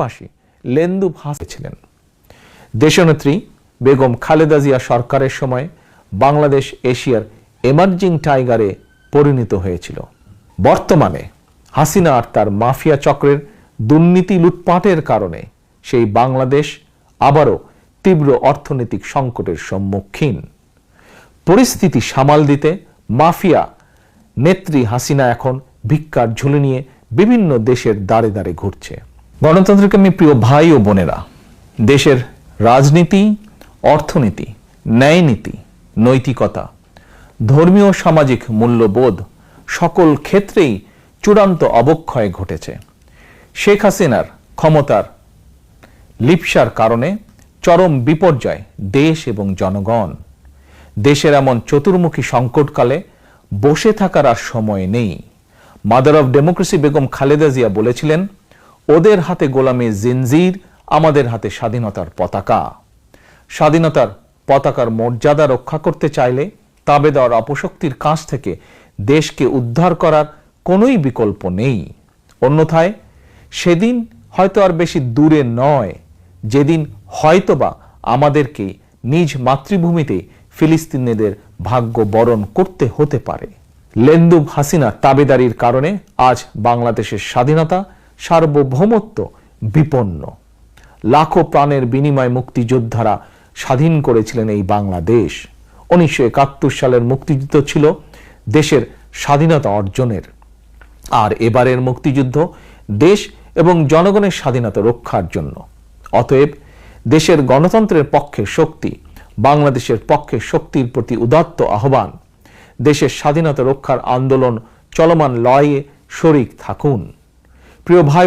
বাসী লেন্দু ছিলেন দেশনেত্রী বেগম খালেদা জিয়া সরকারের সময় বাংলাদেশ এশিয়ার এমার্জিং টাইগারে পরিণত হয়েছিল। বর্তমানে হাসিনা আর তার মাফিয়া চক্রের দুর্নীতি লুটপাটের কারণে সেই বাংলাদেশ আবারও তীব্র অর্থনৈতিক সংকটের সম্মুখীন। পরিস্থিতি সামাল দিতে মাফিয়া নেত্রী হাসিনা এখন ভিক্ষার ঝুলি নিয়ে বিভিন্ন দেশের দাঁড়ে দাঁড়ে ঘুরছে। গণতন্ত্রকে আমি প্রিয় ভাই ও বোনেরা, দেশের রাজনীতি, অর্থনীতি, ন্যায়নীতি, নৈতিকতা, ধর্মীয় সামাজিক মূল্যবোধ সকল ক্ষেত্রেই চূড়ান্ত অবক্ষয় ঘটেছে। শেখ হাসিনার ক্ষমতার লিপসার কারণে চরম বিপর্যয় দেশ এবং জনগণ। দেশের এমন চতুর্মুখী সংকটকালে বসে থাকার আর সময় নেই। Mother of democracy Begum Khaleda Zia বলেছিলেন ওদের হাতে গোলামী জিনজির, আমাদের হাতে স্বাধীনতার পতাকা। স্বাধীনতার পতাকার মর্যাদা রক্ষা করতে চাইলে তাবেদার অপশক্তির কাছ থেকে দেশকে উদ্ধার করার কোনোই বিকল্প নেই। অন্যথায়, সেদিন হয়তো আর বেশি দূরে নয়, যেদিন হয়তোবা আমাদেরকে নিজ মাতৃভূমিতে ফিলিস্তিনিদের ভাগ্য বরণ করতে হতে পারে। লেন্দুব হাসিনা তাবেদারির কারণে আজ বাংলাদেশের স্বাধীনতা সার্বভৌমত্ব বিপন্ন। লাখো প্রাণের বিনিময় মুক্তিযোদ্ধারা স্বাধীন করেছিলেন এই বাংলাদেশ। উনিশশো একাত্তর সালের মুক্তিযুদ্ধ ছিল দেশের স্বাধীনতা অর্জনের। আর এবারের মুক্তিযুদ্ধ দেশ এবং জনগণের স্বাধীনতা রক্ষার জন্য। অতএব দেশের গণতন্ত্রের পক্ষে শক্তি, বাংলাদেশের পক্ষে শক্তির প্রতি উদাত্ত আহ্বান, দেশের স্বাধীনতা রক্ষার আন্দোলন চলমান লড়াইয়ে শরিক থাকুন। প্রিয় ভাই